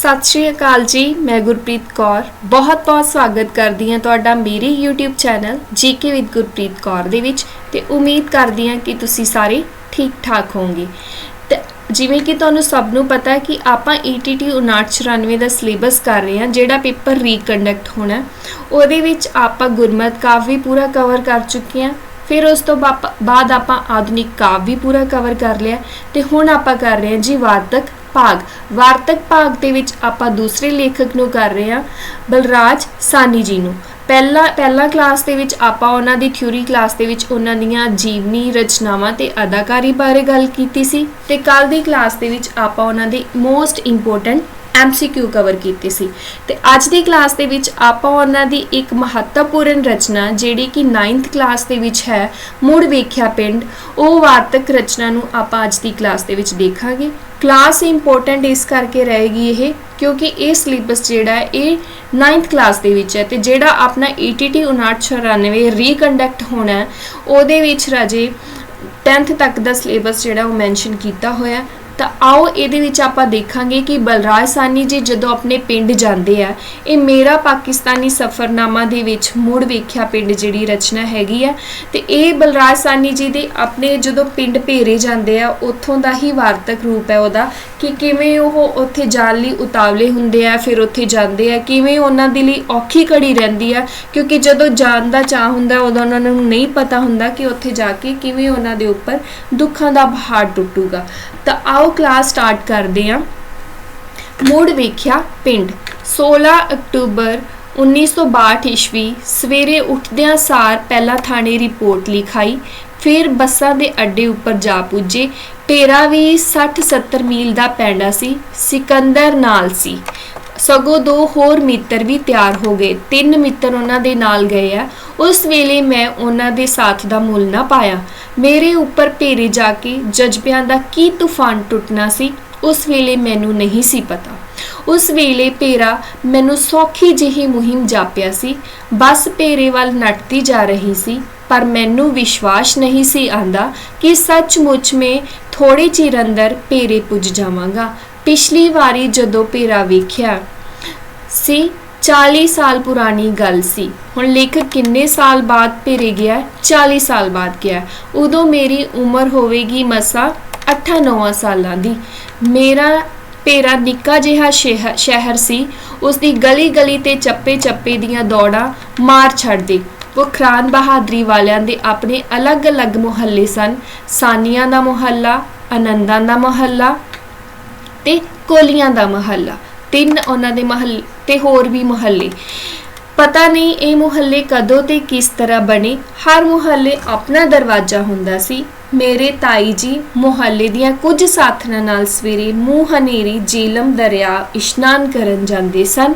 ਸਤਿ ਸ਼੍ਰੀ ਅਕਾਲ ਜੀ, ਮੈਂ ਗੁਰਪ੍ਰੀਤ ਕੌਰ। ਬਹੁਤ-ਬਹੁਤ ਸਵਾਗਤ ਕਰਦੀ ਹਾਂ ਤੁਹਾਡਾ ਮੇਰੇ YouTube channel GK with Gurpreet Kaur ਦੇ ਵਿੱਚ ਤੇ ਉਮੀਦ ਕਰਦੀ ਹਾਂ ਕਿ ਤੁਸੀਂ ਸਾਰੇ ਠੀਕ-ਠਾਕ ਹੋਵੋਗੇ। ਤੇ ਜਿਵੇਂ ਕਿ ਤੁਹਾਨੂੰ ਸਭ ਨੂੰ ਪਤਾ ਹੈ ਕਿ ਆਪਾਂ E ETT 5994 ਦਾ ਸਿਲੇਬਸ ਕਰ ਰਹੇ ਹਾਂ, ਜਿਹੜਾ ਪੇਪਰ ਰੀਕੰਡਕਟ ਹੋਣਾ ਉਹਦੇ ਵਿੱਚ ਆਪਾਂ ਗੁਰਮਤ ਕਾਵਿ ਵੀ ਪੂਰਾ ਕਵਰ ਕਰ ਚੁੱਕੇ ਹਾਂ। ਫਿਰ ਉਸ ਤੋਂ ਬਾਪ- ਬਾਅਦ ਆਪਾਂ ਆਧੁਨਿਕ ਕਾਵਿ ਵੀ ਪੂਰਾ ਕਵਰ ਕਰ ਲਿਆ ਤੇ ਹੁਣ ਆਪਾਂ ਕਰ ਰਹੇ ਹਾਂ ਜੀ ਵਾਰਤਕ ਭਾਗ। ਵਾਰਤਕ ਭਾਗ ਦੇ ਵਿੱਚ ਆਪਾਂ ਦੂਸਰੇ ਲੇਖਕ ਨੂੰ ਕਰ ਰਹੇ ਹਾਂ, ਬਲਰਾਜ ਸਾਨੀ ਜੀ ਨੂੰ। ਪਹਿਲਾ ਪਹਿਲਾ ਕਲਾਸ ਦੇ ਵਿੱਚ ਆਪਾਂ ਉਹਨਾਂ ਦੀ ਥਿਊਰੀ ਕਲਾਸ ਦੇ ਵਿੱਚ ਉਹਨਾਂ ਦੀਆਂ ਜੀਵਨੀ ਰਚਨਾਵਾਂ ਤੇ ਅਦਾਕਾਰੀ ਬਾਰੇ ਗੱਲ ਕੀਤੀ ਸੀ ਤੇ ਕੱਲ ਦੀ ਕਲਾਸ ਦੇ ਵਿੱਚ ਆਪਾਂ ਉਹਨਾਂ ਦੇ ਮੋਸਟ ਇੰਪੋਰਟੈਂਟ MCQ ਕਵਰ ਕੀਤੀ ਸੀ। ਤੇ ਅੱਜ ਦੀ ਕਲਾਸ ਦੇ ਵਿੱਚ ਆਪਾਂ ਉਹਨਾਂ ਦੀ ਇੱਕ ਮਹੱਤਵਪੂਰਨ ਰਚਨਾ, ਜਿਹੜੀ ਕਿ 9th ਕਲਾਸ ਦੇ ਵਿੱਚ ਹੈ, ਮੁੜ ਵੇਖਿਆ ਪਿੰਡ, ਉਹ ਵਾਰਤਕ ਰਚਨਾ ਨੂੰ ਆਪਾਂ ਅੱਜ ਦੀ ਕਲਾਸ ਦੇ ਵਿੱਚ ਦੇਖਾਂਗੇ। ਕਲਾਸ ਇੰਪੋਰਟੈਂਟ ਇਸ ਕਰਕੇ ਰਹੇਗੀ ਇਹ, ਕਿਉਂਕਿ ਇਹ ਸਿਲੇਬਸ ਜਿਹੜਾ ਹੈ, ਇਹ 9th ਕਲਾਸ ਦੇ ਵਿੱਚ ਹੈ ਤੇ ਜਿਹੜਾ ਆਪਣਾ E ETT 5994 ਰੀਕੰਡਕਟ ਹੋਣਾ ਉਹਦੇ ਵਿੱਚ ਰਾਜੇ 10th ਤੱਕ ਦਾ ਸਿਲੇਬਸ ਜਿਹੜਾ ਉਹ ਮੈਂਸ਼ਨ ਕੀਤਾ ਹੋਇਆ ਤਾਂ ਆਓ ਇਹਦੇ ਵਿੱਚ ਆਪਾਂ ਦੇਖਾਂਗੇ ਕਿ ਬਲਰਾਜ ਸਾਨੀ ਜੀ ਜਦੋਂ ਆਪਣੇ ਪਿੰਡ ਜਾਂਦੇ ਆ, ਇਹ ਮੇਰਾ ਪਾਕਿਸਤਾਨੀ ਸਫਰਨਾਮਾ ਦੇ ਵਿੱਚ ਮੁੜ ਵੇਖਿਆ ਪਿੰਡ ਜਿਹੜੀ ਰਚਨਾ ਹੈਗੀ ਆ ਤੇ ਇਹ ਬਲਰਾਜ ਸਾਨੀ ਜੀ ਦੇ ਆਪਣੇ ਜਦੋਂ ਪਿੰਡ ਭੇਰੇ ਜਾਂਦੇ ਆ, ਉੱਥੋਂ ਦਾ ਹੀ ਵਾਰਤਕ ਰੂਪ ਹੈ ਉਹਦਾ ਕਿ ਕਿਵੇਂ ਉਹ ਉੱਥੇ ਜਾਣ ਲਈ ਉਤਾਵਲੇ ਹੁੰਦੇ ਆ, ਫਿਰ ਉੱਥੇ ਜਾਂਦੇ ਆ, ਕਿਵੇਂ ਉਹਨਾਂ ਦੇ ਲਈ ਔਖੀ ਘੜੀ ਰਹਿੰਦੀ ਆ, ਕਿਉਂਕਿ ਜਦੋਂ ਜਾਣ ਦਾ ਚਾਹ ਹੁੰਦਾ, ਉਦੋਂ ਉਹਨਾਂ ਨੂੰ ਨਹੀਂ ਪਤਾ ਹੁੰਦਾ ਕਿ ਉੱਥੇ ਜਾ ਕੇ ਕਿਵੇਂ ਉਹਨਾਂ ਦੇ ਉੱਪਰ ਦੁੱਖਾਂ ਦਾ ਪਹਾੜ ਟੁੱਟੂਗਾ। ਤਾਂ ਆਓ ਕਲਾਸ ਸਟਾਰਟ ਕਰਦੇ ਹਾਂ। ਮੁੜ ਵੇਖਿਆ ਪਿੰਡ। 16 ਅਕਤੂਬਰ 1962 ਈਸਵੀ ਸਵੇਰੇ ਉੱਠਦਿਆਂ ਸਾਰ ਪਹਿਲਾਂ ਥਾਣੇ ਰਿਪੋਰਟ ਲਿਖਾਈ, ਫਿਰ ਬੱਸਾਂ ਦੇ ਅੱਡੇ ਉੱਪਰ ਜਾ ਪੁੱਜੇ ਟੇਰਾ ਵੀ 60-70 ਮੀਲ ਦਾ ਪੈਂਡਾ ਸੀ, ਸਿਕੰਦਰ ਨਾਲ ਸੀ। ਸਗੋਂ ਦੋ ਹੋਰ ਮਿੱਤਰ ਵੀ ਤਿਆਰ ਹੋ ਗਏ। ਤਿੰਨ ਮਿੱਤਰ ਉਹਨਾਂ ਦੇ ਨਾਲ ਗਏ ਆ। ਉਸ ਵੇਲੇ ਮੈਂ ਉਹਨਾਂ ਦੇ ਸਾਥ ਦਾ ਮੁੱਲ ਨਾ ਪਾਇਆ। ਮੇਰੇ ਉੱਪਰ ਭੇਰੇ ਜਾ ਕੇ ਜਜ਼ਬਿਆਂ ਦਾ ਕੀ ਤੂਫਾਨ ਟੁੱਟਣਾ ਸੀ, ਉਸ ਵੇਲੇ ਮੈਨੂੰ ਨਹੀਂ ਸੀ ਪਤਾ। ਉਸ ਵੇਲੇ ਭੇਰਾ ਮੈਨੂੰ ਸੌਖੀ ਜਿਹੀ ਮੁਹਿੰਮ ਜਾਪਿਆ ਸੀ। ਬਸ ਭੇਰੇ ਵੱਲ ਨੱਟਦੀ ਜਾ ਰਹੀ ਸੀ, ਪਰ ਮੈਨੂੰ ਵਿਸ਼ਵਾਸ ਨਹੀਂ ਸੀ ਆਂਦਾ ਕਿ ਸੱਚਮੁੱਚ ਮੈਂ ਥੋੜੇ ਚਿਰ ਅੰਦਰ ਭੇਰੇ ਪੁੱਜ ਜਾਵਾਂਗਾ। ਪਿਛਲੀ ਵਾਰੀ ਜਦੋਂ ਭੇਰਾ ਵੇਖਿਆ ਸੀ 40 ਸਾਲ ਪੁਰਾਣੀ ਗੱਲ ਸੀ। ਹੁਣ ਲੇਖਕ ਕਿੰਨੇ ਸਾਲ ਬਾਅਦ ਭੇਰੇ ਗਿਆ? 40 ਸਾਲ ਬਾਅਦ ਗਿਆ। ਉਦੋਂ ਮੇਰੀ ਉਮਰ ਹੋਵੇਗੀ ਮਸਾ 8-9 ਸਾਲਾਂ ਦੀ। ਮੇਰਾ ਭੇਰਾ ਨਿੱਕਾ ਜਿਹਾ ਸ਼ਹਿ- ਸ਼ਹਿਰ ਸੀ। ਉਸ ਦੀ ਗਲੀ ਗਲੀ ਤੇ ਚੱਪੇ ਚੱਪੇ ਦੀਆਂ ਦੌੜਾਂ ਮਾਰ ਛੱਡਦੇ। ਵਖਰਾਨ ਬਹਾਦਰੀ ਵਾਲਿਆਂ ਦੇ ਆਪਣੇ ਅਲੱਗ-ਅਲੱਗ ਮੁਹੱਲੇ ਸਨ। ਸਾਨੀਆਂ ਦਾ ਮੁਹੱਲਾ ਆਨੰਦਾਂ ਦਾ ਮੁਹੱਲਾ ਤੇ ਕੋਲੀਆਂ ਦਾ ਮੁਹੱਲਾ। ਤਿੰਨ ਉਹਨਾਂ ਦੇ ਮਹੱਲੇ ਤੇ ਹੋਰ ਵੀ ਮੁਹੱਲੇ। ਪਤਾ ਨਹੀਂ ਇਹ ਮੁਹੱਲੇ ਕਦੋਂ ਤੇ ਕਿਸ ਤਰ੍ਹਾਂ ਬਣੇ। ਹਰ ਮੁਹੱਲੇ ਆਪਣਾ ਦਰਵਾਜ਼ਾ ਹੁੰਦਾ ਸੀ। ਮੇਰੇ ਤਾਈ ਜੀ ਮੁਹੱਲੇ ਦੀਆਂ ਕੁਝ ਸਾਥਣਾਂ ਨਾਲ ਸਵੇਰੇ ਮੂੰਹ ਹਨੇਰੀ ਜੀਲਮ ਦਰਿਆ ਇਸ਼ਨਾਨ ਕਰਨ ਜਾਂਦੇ ਸਨ।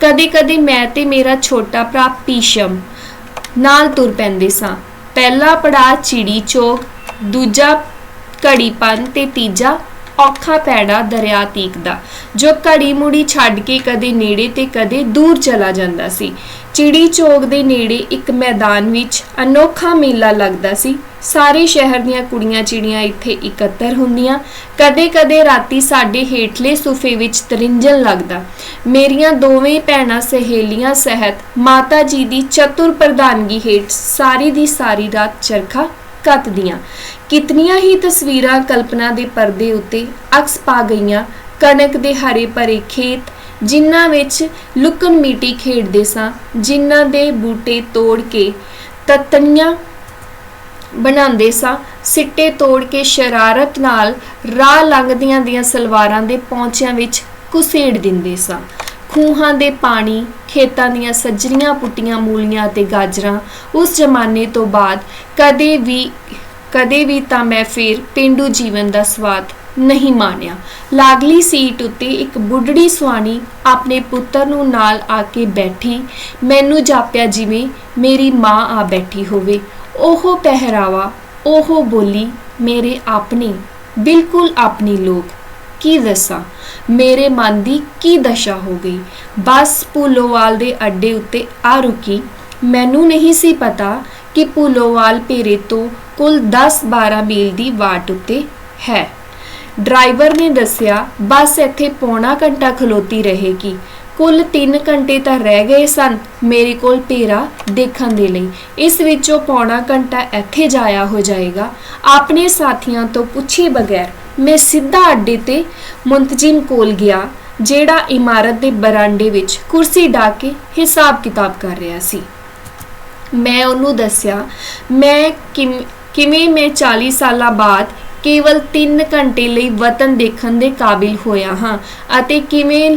ਕਦੇ-ਕਦੇ ਮੈਂ ਤੇ ਮੇਰਾ ਛੋਟਾ ਭਰਾ ਪੀਸ਼ਮ ਨਾਲ ਤੁਰ ਪੈਂਦੇ ਸਾਂ। ਪਹਿਲਾ ਪੜਾਅ ਚਿੜੀ ਚੌਕ, ਦੂਜਾ ਘੜੀਪਨ ਤੇ ਤੀਜਾ ਔਖਾ ਪੈੜਾ ਦਰਿਆ ਤੀਕਦਾ, ਜੋ ਘੜੀ ਮੁੜੀ ਛੱਡ ਕੇ ਕਦੇ ਨੇੜੇ ਤੇ ਕਦੇ ਦੂਰ ਚਲਾ ਜਾਂਦਾ ਸੀ। ਚਿੜੀ ਚੌਕ ਦੇ ਨੇੜੇ ਇੱਕ ਮੈਦਾਨ ਵਿੱਚ ਅਨੋਖਾ ਮੇਲਾ ਲੱਗਦਾ ਸੀ। ਸਾਰੇ ਸ਼ਹਿਰ ਦੀਆਂ ਕੁੜੀਆਂ ਚਿੜੀਆਂ ਇੱਥੇ ਇਕੱਤਰ ਹੁੰਦੀਆਂ। ਕਦੇ-ਕਦੇ ਰਾਤੀ ਸਾਡੇ ਹੇਠਲੇ ਸੋਫੇ ਵਿੱਚ ਤਰਿੰਜਣ ਲੱਗਦਾ। ਮੇਰੀਆਂ ਦੋਵੇਂ ਭੈਣਾਂ ਸਹੇਲੀਆਂ ਸਹਿਤ ਮਾਤਾ ਜੀ ਦੀ ਚਤੁਰ ਪ੍ਰਧਾਨਗੀ ਹੇਠ ਸਾਰੀ ਦੀ ਸਾਰੀ ਰਾਤ ਚਰਖਾ ਕੱਤਦੀਆਂ। ਕਿਤਨੀਆਂ ਹੀ ਤਸਵੀਰਾਂ ਕਲਪਨਾ ਦੇ ਪਰਦੇ ਉੱਤੇ ਅਕਸ ਪਾ ਗਈਆਂ। ਕਣਕ ਦੇ ਹਰੇ ਭਰੇ ਖੇਤ, ਜਿਨ੍ਹਾਂ ਵਿੱਚ ਲੁਕਣ ਮੀਟੀ ਖੇਡਦੇ ਸਾਂ, ਜਿਨ੍ਹਾਂ ਦੇ ਬੂਟੇ ਤੋੜ ਕੇ ਤਤਨੀਆਂ ਬਣਾਉਂਦੇ ਸਾਂ। ਸਿੱਟੇ ਤੋੜ ਕੇ ਸ਼ਰਾਰਤ ਨਾਲ ਰਾਹ ਲੰਘਦੀਆਂ ਦੀਆਂ ਸਲਵਾਰਾਂ ਦੇ ਪੌਂਚਿਆਂ ਵਿੱਚ ਕੁਸੇੜ ਦਿੰਦੇ ਸਾਂ। ਖੂਹਾਂ ਦੇ ਪਾਣੀ, ਖੇਤਾਂ ਦੀਆਂ ਸੱਜਰੀਆਂ ਪੁੱਟੀਆਂ ਮੂਲੀਆਂ ਤੇ ਗਾਜਰਾਂ ਉਸ ਜ਼ਮਾਨੇ ਤੋਂ ਬਾਅਦ ਕਦੇ ਵੀ ਕਦੇ ਵੀ ਤਾਂ ਮੈਂ ਫੇਰ ਪਿੰਡੂ ਜੀਵਨ ਦਾ ਸਵਾਦ ਨਹੀਂ ਮਾਣਿਆ। ਲਾਗਲੀ ਸੀਟ ਉੱਤੇ ਇੱਕ ਬੁੱਢੜੀ ਸੁਆਣੀ ਆਪਣੇ ਪੁੱਤਰ ਨੂੰ ਨਾਲ ਆ ਕੇ ਬੈਠੀ, ਮੈਨੂੰ ਜਾਪਿਆ ਜਿਵੇਂ ਮੇਰੀ ਮਾਂ ਆ ਬੈਠੀ ਹੋਵੇ। ਉਹ ਪਹਿਰਾਵਾ, ਉਹ ਬੋਲੀ ਮੇਰੇ ਆਪਣੇ, ਬਿਲਕੁਲ ਆਪਣੀ ਲੋਕ। ਕੀ ਦੱਸਾਂ? ਮੇਰੇ ਮਨ ਦੀ ਕੀ ਦਸ਼ਾ ਹੋ ਗਈ? ਬੱਸ ਭੂਲੋਵਾਲ ਦੇ ਅੱਡੇ ਉੱਤੇ ਆ ਰੁਕੀ। ਮੈਨੂੰ ਨਹੀਂ ਸੀ ਪਤਾ ਕਿ ਭੂਲੋਵਾਲ ਭੇਰੇ ਤੋਂ ਕੁੱਲ 10-12 ਮੀਲ ਦੀ ਵਾਟ ਉੱਤੇ ਹੈ। ਡਰਾਈਵਰ ਨੇ ਦੱਸਿਆ, ਬੱਸ ਇੱਥੇ ਪੌਣਾ ਘੰਟਾ ਖਲੋਤੀ ਰਹੇਗੀ। ਕੁੱਲ 3 ਘੰਟੇ ਤਾਂ ਰਹਿ ਗਏ ਸਨ ਮੇਰੇ ਕੋਲ ਭੇਰਾ ਦੇਖਣ ਦੇ ਲਈ। ਇਸ ਵਿੱਚੋਂ ਪੌਣਾ ਘੰਟਾ ਇੱਥੇ ਜਾਇਆ ਹੋ ਜਾਏਗਾ। ਆਪਣੇ ਸਾਥੀਆਂ ਤੋਂ ਪੁੱਛੇ ਬਗੈਰ ਮੈਂ ਸਿੱਧਾ ਅੱਡੇ ਤੇ ਮੁੰਤਜਿਮ ਕੋਲ ਗਿਆ, ਜਿਹੜਾ ਇਮਾਰਤ ਦੇ ਬਰਾਂਡੇ ਵਿੱਚ ਕੁਰਸੀ ਢਾ ਕੇ ਹਿਸਾਬ ਕਿਤਾਬ ਕਰ ਰਿਹਾ ਸੀ। ਮੈਂ ਉਹਨੂੰ ਦੱਸਿਆ, ਮੈਂ ਕਿਵੇਂ ਮੈਂ 40 ਸਾਲਾਂ ਬਾਅਦ ਕੇਵਲ 3 ਘੰਟੇ ਲਈ ਵਤਨ ਦੇਖਣ ਦੇ ਕਾਬਿਲ ਹੋਇਆ ਹਾਂ ਅਤੇ ਕਿਵੇਂ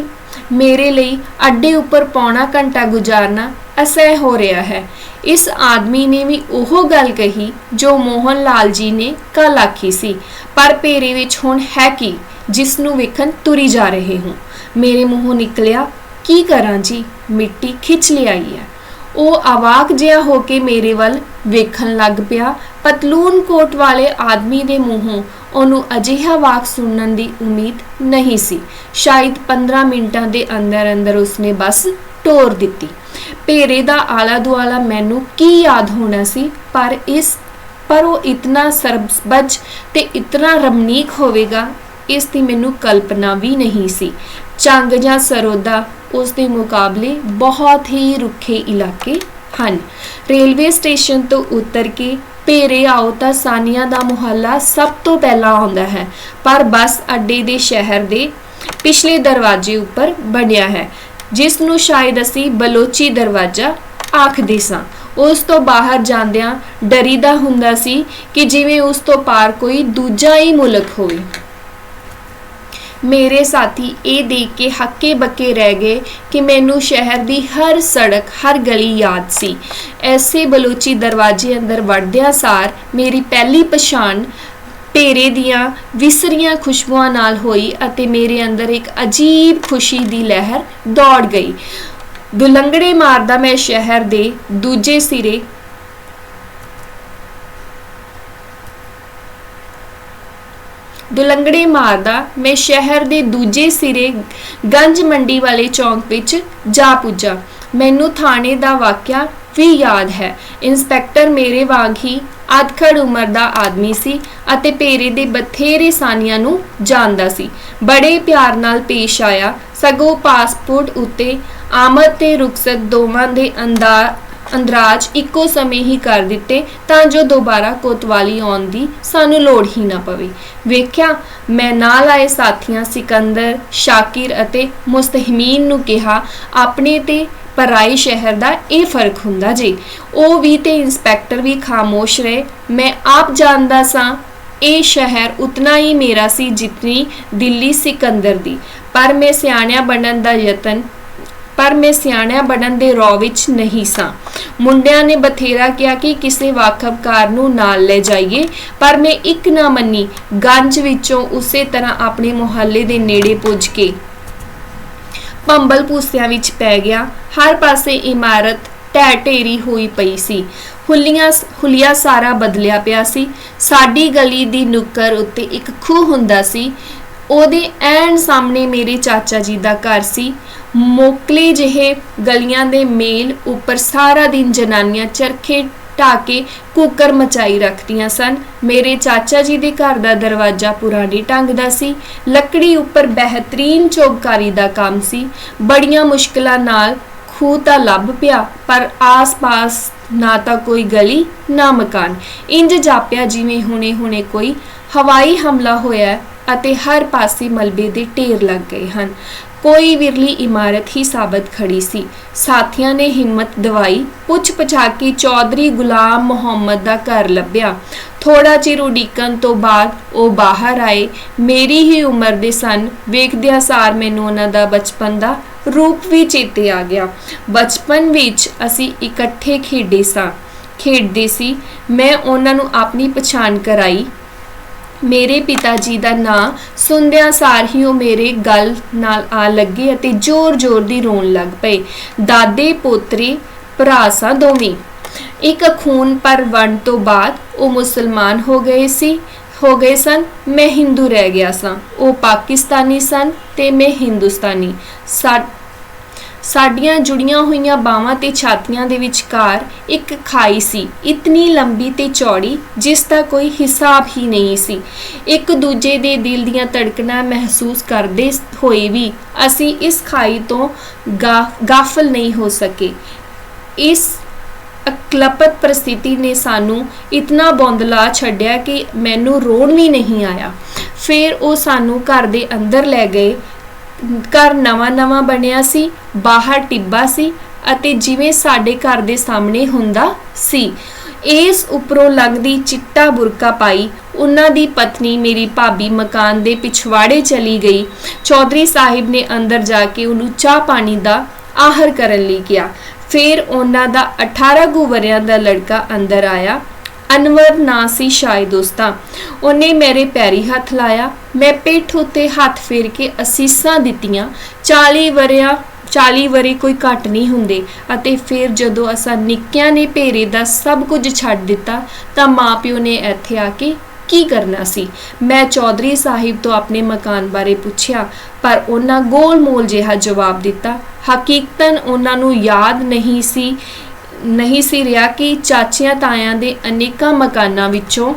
ਮੇਰੇ ਲਈ ਅੱਡੇ ਉੱਪਰ ਪੌਣਾ ਘੰਟਾ ਗੁਜ਼ਾਰਨਾ ਅਸਹਿ ਹੋ ਰਿਹਾ ਹੈ। ਇਸ ਆਦਮੀ ਨੇ ਵੀ ਉਹ ਗੱਲ ਕਹੀ ਜੋ ਮੋਹਨ ਲਾਲ ਜੀ ਨੇ ਕੱਲ ਆਖੀ ਸੀ। ਪਰ ਪੇਰੇ ਵਿੱਚ ਹੁਣ ਹੈ ਕੀ? ਜਿਸ ਨੂੰ ਵੇਖਣ ਤੁਰੀ ਜਾ ਰਹੇ ਹਾਂ। ਮੇਰੇ ਮੂੰਹੋਂ ਨਿਕਲਿਆ, ਕੀ ਕਰਾਂ ਜੀ? ਮਿੱਟੀ ਖਿੱਚ ਲਿਆਈ ਹੈ। ਉਹ ਅਵਾਕ ਜਿਹਾ ਹੋ ਕੇ ਮੇਰੇ ਵੱਲ ਵੇਖਣ ਲੱਗ ਪਿਆ। ਪਤਲੂਨ ਕੋਟ ਵਾਲੇ ਆਦਮੀ ਦੇ ਮੂੰਹੋਂ ਉਹਨੂੰ ਅਜਿਹਾ ਵਾਕ ਸੁਣਨ ਦੀ ਉਮੀਦ ਨਹੀਂ ਸੀ। ਸ਼ਾਇਦ 15 ਮਿੰਟਾਂ ਦੇ ਅੰਦਰ ਅੰਦਰ ਉਸਨੇ ਬਸ ਟੋਰ ਦਿੱਤੀ। ਪੇਰੇ ਦਾ ਆਲਾ ਦੁਆਲਾ ਮੈਨੂੰ ਕੀ ਯਾਦ ਹੋਣਾ ਸੀ, ਪਰ ਇਸ, ਪਰ ਉਹ ਇਤਨਾ ਸਰਬਜ ਤੇ ਇਤਨਾ ਰਮਨੀਕ ਹੋਵੇਗਾ, ਇਸ ਦੀ ਮੈਨੂੰ ਕਲਪਨਾ ਵੀ ਨਹੀਂ ਸੀ। ਚੰਗ ਜਾਂ ਸਰੋਦਾ ਉਸ ਦੇ ਮੁਕਾਬਲੇ ਬਹੁਤ ਹੀ ਰੁੱਖੇ ਇਲਾਕੇ ਹਨ। ਰੇਲਵੇ ਸਟੇਸ਼ਨ ਤੋਂ ਉਤਰ ਕੇ ਭੇਰੇ ਆਓ ਤਾਂ ਸਾਨੀਆਂ ਦਾ ਮੁਹੱਲਾ ਸਭ ਤੋਂ ਪਹਿਲਾਂ ਆਉਂਦਾ ਹੈ, ਪਰ ਬੱਸ ਅੱਡੇ ਦੇ ਸ਼ਹਿਰ ਦੇ ਪਿਛਲੇ ਦਰਵਾਜ਼ੇ ਉੱਪਰ ਬਣਿਆ ਹੈ, ਜਿਸ ਨੂੰ ਸ਼ਾਇਦ ਅਸੀਂ ਬਲੋਚੀ ਦਰਵਾਜ਼ਾ ਆਖਦੇ ਸਾਂ। ਉਸ ਤੋਂ ਬਾਹਰ ਜਾਂਦਿਆਂ ਡਰੀਦਾ ਹੁੰਦਾ ਸੀ ਕਿ ਜਿਵੇਂ ਉਸ ਤੋਂ ਪਾਰ ਕੋਈ ਦੂਜਾ ਹੀ ਮੁਲਕ ਹੋਵੇ। ਮੇਰੇ ਸਾਥੀ ਇਹ ਦੇਖ ਕੇ ਹੱਕੇ ਬੱਕੇ ਰਹਿ ਗਏ ਕਿ ਮੈਨੂੰ ਸ਼ਹਿਰ ਦੀ ਹਰ ਸੜਕ, ਹਰ ਗਲੀ ਯਾਦ ਸੀ। ਐਸੇ ਬਲੋਚੀ ਦਰਵਾਜ਼ੇ ਅੰਦਰ ਵੜਦਿਆਂ ਸਾਰ ਮੇਰੀ ਪਹਿਲੀ ਪਛਾਣ ਪੇਰੇ ਦੀਆਂ ਵਿਸਰੀਆਂ ਖੁਸ਼ਬੂਆਂ ਨਾਲ ਹੋਈ ਅਤੇ ਮੇਰੇ ਅੰਦਰ ਇੱਕ ਅਜੀਬ ਖੁਸ਼ੀ ਦੀ ਲਹਿਰ ਦੌੜ ਗਈ। ਦੁਲੰਗੜੇ ਮਾਰਦਾ ਮੈਂ ਸ਼ਹਿਰ ਦੇ ਦੂਜੇ ਸਿਰੇ ਦੁਲੰਗੜੇ ਮਾਰਦਾ ਮੈਂ ਸ਼ਹਿਰ ਦੇ ਦੂਜੇ ਸਿਰੇ ਗੰਜ ਮੰਡੀ ਵਾਲੇ ਚੌਂਕ ਵਿੱਚ ਜਾ ਪੁੱਜਾ। ਮੈਨੂੰ ਥਾਣੇ ਦਾ ਵਾਕਿਆ ਵੀ ਯਾਦ ਹੈ। ਇੰਸਪੈਕਟਰ ਮੇਰੇ ਵਾਂਗ ਹੀ ਅਧਖੜ ਉਮਰ ਦਾ ਆਦਮੀ ਸੀ ਅਤੇ ਪੇਰੇ ਦੇ ਬਥੇਰੇ ਸਾਨੀਆਂ ਨੂੰ ਜਾਣਦਾ ਸੀ। ਬੜੇ ਪਿਆਰ ਨਾਲ ਪੇਸ਼ ਆਇਆ। ਸਗੋਂ ਪਾਸਪੋਰਟ ਉੱਤੇ ਆਮਦ ਤੇ ਰੁਖਸਤ ਦੋਵਾਂ ਦੇ ਅੰਦਾ ਅੰਦਰਾਜ ਇੱਕੋ ਸਮੇਂ ਹੀ ਕਰ ਦਿੱਤੇ ਤਾਂ ਜੋ ਦੁਬਾਰਾ ਕੋਤਵਾਲੀ ਆਉਣ ਦੀ ਸਾਨੂੰ ਲੋੜ ਹੀ ਨਾ ਪਵੇ। ਵੇਖਿਆ, ਮੈਂ ਨਾਲ ਆਏ ਸਾਥੀਆਂ ਸਿਕੰਦਰ, ਸ਼ਾਕਿਰ ਅਤੇ ਮੁਸਤਹਿਮੀਨ ਨੂੰ ਕਿਹਾ, ਆਪਣੇ ਤੇ ਪਰਾਈ ਸ਼ਹਿਰ ਦਾ ਇਹ ਫ਼ਰਕ ਹੁੰਦਾ ਜੀ। ਉਹ ਵੀ ਤੇ ਇੰਸਪੈਕਟਰ ਵੀ ਖਾਮੋਸ਼ ਰਹੇ। ਮੈਂ ਆਪ ਜਾਣਦਾ ਸਾਂ, ਇਹ ਸ਼ਹਿਰ ਉਤਨਾ ਹੀ ਮੇਰਾ ਸੀ ਜਿਤਨੀ ਦਿੱਲੀ ਸਿਕੰਦਰ ਦੀ। ਪਰ ਮੈਂ ਸਿਆਣਿਆ ਬਣਨ ਦਾ ਯਤਨ ਪਰ ਮੈਂ ਸਿਆਣਿਆ ਬਣਨ ਦੇ ਰੌ ਵਿੱਚ ਨਹੀਂ ਸਾਂ। ਮੁੰਡਿਆਂ ਨੇ ਬਥੇਰਾ ਕਿਹਾ ਕਿ ਕਿਸੇ ਵਾਕਫਕਾਰ ਨੂੰ ਨਾਲ ਲੈ ਜਾਈਏ, ਪਰ ਮੈਂ ਇੱਕ ਨਾ ਮੰਨੀ, ਗੰਜ ਵਿੱਚੋਂ ਉਸੇ ਤਰ੍ਹਾਂ ਆਪਣੇ ਮੁਹੱਲੇ ਦੇ ਨੇੜੇ ਪੁੱਜ ਕੇ ਪੰਬਲ ਪੂਸਿਆਂ ਵਿੱਚ ਪੈ ਗਿਆ। ਹਰ ਪਾਸੇ ਇਮਾਰਤ ਢਹਿ ਢੇਰੀ ਹੋਈ ਪਈ ਸੀ। ਹੁੱਲੀਆਂ ਹੁਲੀਆ ਸਾਰਾ ਬਦਲਿਆ ਪਿਆ ਸੀ। ਸਾਡੀ ਗਲੀ ਦੀ ਨੁੱਕਰ ਉੱਤੇ ਇੱਕ ਖੂਹ ਹੁੰਦਾ ਸੀ। ਉਹਦੇ ਐਨ ਸਾਹਮਣੇ ਮੇਰੇ ਚਾਚਾ ਜੀ ਦਾ ਘਰ ਸੀ। ਮੋਕਲੇ ਜਿਹੇ ਗਲੀਆਂ ਦੇ ਮੇਲ ਉੱਪਰ ਸਾਰਾ ਦਿਨ ਜਨਾਨੀਆਂ ਚਰਖੇ ਢਾਕੇ ਕੁੱਕਰ ਮਚਾਈ ਰੱਖਦੀਆਂ ਸਨ। ਮੇਰੇ ਚਾਚਾ ਜੀ ਦੇ ਘਰ ਦਾ ਦਰਵਾਜ਼ਾ ਪੁਰਾਣੇ ਢੰਗ ਦਾ ਸੀ। ਲੱਕੜੀ ਉੱਪਰ ਬਿਹਤਰੀਨ ਚੌਬਕਾਰੀ ਦਾ ਕੰਮ ਸੀ। ਬੜੀਆਂ ਮੁਸ਼ਕਲਾਂ ਨਾਲ ਖੂਹ ਤਾਂ ਲੱਭ ਪਿਆ, ਪਰ ਆਸ-ਪਾਸ ਨਾ ਤਾਂ ਕੋਈ ਗਲੀ, ਨਾ ਮਕਾਨ। ਇੰਜ ਜਾਪਿਆ ਜਿਵੇਂ ਹੁਣੇ-ਹੁਣੇ ਕੋਈ ਹਵਾਈ ਹਮਲਾ ਹੋਇਆ ਅਤੇ ਹਰ ਪਾਸੇ ਮਲਬੇ ਦੇ ਢੇਰ ਲੱਗ ਗਏ ਹਨ। ਕੋਈ ਵਿਰਲੀ ਇਮਾਰਤ ਹੀ ਸਾਬਤ ਖੜੀ ਸੀ। ਸਾਥੀਆਂ ਨੇ ਹਿੰਮਤ ਦਵਾਈ। ਪੁੱਛ ਪਛਾ ਕੇ ਚੌਧਰੀ ਗੁਲਾਮ ਮੁਹੰਮਦ ਦਾ ਘਰ ਲੱਭਿਆ। ਥੋੜਾ ਚਿਰ ਉਡੀਕਣ ਤੋਂ ਬਾਅਦ ਉਹ ਬਾਹਰ ਆਏ। ਮੇਰੀ ਹੀ ਉਮਰ ਦੇ ਸਨ। ਵੇਖਦਿਆਂ ਸਾਰ ਮੈਨੂੰ ਉਹਨਾਂ ਦਾ ਬਚਪਨ ਦਾ ਰੂਪ ਵੀ ਚੇਤੇ ਆ ਗਿਆ। ਬਚਪਨ ਵਿੱਚ ਅਸੀਂ ਇਕੱਠੇ ਖੇਡੇ ਸਾਂ। ਖੇਡਦੇ ਸੀ। ਮੈਂ ਉਹਨਾਂ ਨੂੰ ਆਪਣੀ ਪਛਾਣ ਕਰਾਈ। ਮੇਰੇ ਪਿਤਾ ਜੀ ਦਾ ਨਾਂ ਸੁਣਦਿਆਂ ਸਾਰ ਹੀ ਉਹ ਮੇਰੇ ਗਲ ਨਾਲ ਆ ਲੱਗੇ ਅਤੇ ਜ਼ੋਰ-ਜ਼ੋਰ ਦੀ ਰੋਣ ਲੱਗ ਪਏ। ਦਾਦੇ, ਪੋਤਰੇ, ਭਰਾ ਸਾਂ ਦੋਵੇਂ। ਇੱਕ ਖੂਨ ਪਰ ਵੰਡ ਤੋਂ ਬਾਅਦ ਉਹ ਮੁਸਲਮਾਨ ਹੋ ਗਏ ਸੀ। ਹੋ ਗਏ ਸਨ, ਮੈਂ ਹਿੰਦੂ ਰਹਿ ਗਿਆ ਸਾਂ। ਉਹ ਪਾਕਿਸਤਾਨੀ ਸਨ ਤੇ ਮੈਂ ਹਿੰਦੁਸਤਾਨੀ। ਸਾ ਸਾਡੀਆਂ ਜੁੜੀਆਂ ਹੋਈਆਂ ਬਾਹਾਂ ਤੇ ਛਾਤੀਆਂ ਦੇ ਵਿਚਕਾਰ ਇੱਕ ਖਾਈ ਸੀ। ਇਤਨੀ ਲੰਬੀ ਤੇ ਚੌੜੀ, ਜਿਸ ਦਾ ਕੋਈ ਹਿਸਾਬ ਹੀ ਨਹੀਂ ਸੀ। ਇੱਕ ਦੂਜੇ ਦੇ ਦਿਲ ਦੀਆਂ ਧੜਕਣਾਂ ਮਹਿਸੂਸ ਕਰਦੇ ਹੋਏ ਵੀ ਅਸੀਂ ਇਸ ਖਾਈ ਤੋਂ ਗਾ- ਗਾਫਲ ਨਹੀਂ ਹੋ ਸਕੇ। ਇਸ ਅਕਲਪਤ ਪ੍ਰਸਥਿਤੀ ਨੇ ਸਾਨੂੰ ਇਤਨਾ ਬੌਂਦਲਾ ਛੱਡਿਆ ਕਿ ਮੈਨੂੰ ਰੋਣ ਵੀ ਨਹੀਂ ਆਇਆ। ਫਿਰ ਉਹ ਸਾਨੂੰ ਘਰ ਦੇ ਅੰਦਰ ਲੈ ਗਏ। ਘਰ ਨਵਾਂ-ਨਵਾਂ ਬਣਿਆ ਸੀ, ਬਾਹਰ ਟਿੱਬਾ ਸੀ ਅਤੇ ਜਿਵੇਂ ਸਾਡੇ ਘਰ ਦੇ ਸਾਹਮਣੇ ਹੁੰਦਾ ਸੀ। ਇਸ ਉੱਪਰੋਂ ਲੰਘਦੀ ਚਿੱਟਾ ਬੁਰਕਾ ਪਾਈ ਉਹਨਾਂ ਦੀ ਪਤਨੀ ਮੇਰੀ ਭਾਬੀ ਮਕਾਨ ਦੇ ਪਿਛਵਾੜੇ ਚਲੀ ਗਈ। ਚੌਧਰੀ ਸਾਹਿਬ ਨੇ ਅੰਦਰ ਜਾ ਕੇ ਉਹਨੂੰ ਚਾਹ ਪਾਣੀ ਦਾ ਆਹਰ ਕਰਨ ਲਈ ਕਿਹਾ। ਫਿਰ ਉਹਨਾਂ ਦਾ 18 ਕੁ ਵਰਿਆਂ ਦਾ ਲੜਕਾ ਅੰਦਰ ਆਇਆ। ਅਨਵਰ ਨਾ ਸੀ ਸ਼ਾਇਦ ਉਸਦਾ। ਉਹਨੇ ਮੇਰੇ ਪੈਰੀ ਹੱਥ ਲਾਇਆ। ਮੈਂ ਪਿੱਠ ਉੱਤੇ ਹੱਥ ਫੇਰ ਕੇ ਅਸੀਸਾਂ ਦਿੱਤੀਆਂ। 40 ਵਰਿਆਂ 40 ਵਰੇ ਕੋਈ ਘੱਟ ਨਹੀਂ ਹੁੰਦੇ। ਅਤੇ ਫਿਰ ਜਦੋਂ ਅਸਾਂ ਨਿੱਕਿਆਂ ਨੇ ਭੇਰੇ ਦਾ ਸਭ ਕੁਝ ਛੱਡ ਦਿੱਤਾ, ਤਾਂ ਮਾਪਿਓ ਨੇ ਇੱਥੇ ਆ ਕੇ ਕੀ ਕਰਨਾ ਸੀ? ਮੈਂ ਚੌਧਰੀ ਸਾਹਿਬ ਤੋਂ ਆਪਣੇ ਮਕਾਨ ਬਾਰੇ ਪੁੱਛਿਆ, ਪਰ ਉਹਨਾਂ ਗੋਲ-ਮੋਲ ਜਿਹਾ ਜਵਾਬ ਦਿੱਤਾ। ਹਕੀਕਤਨ ਉਹਨਾਂ ਨੂੰ ਯਾਦ ਨਹੀਂ ਸੀ ਨਹੀਂ ਸੀ ਰਿਹਾ ਕਿ ਚਾਚਿਆਂ ਤਾਇਆਂ ਦੇ ਅਨੇਕਾਂ ਮਕਾਨਾਂ ਵਿੱਚੋਂ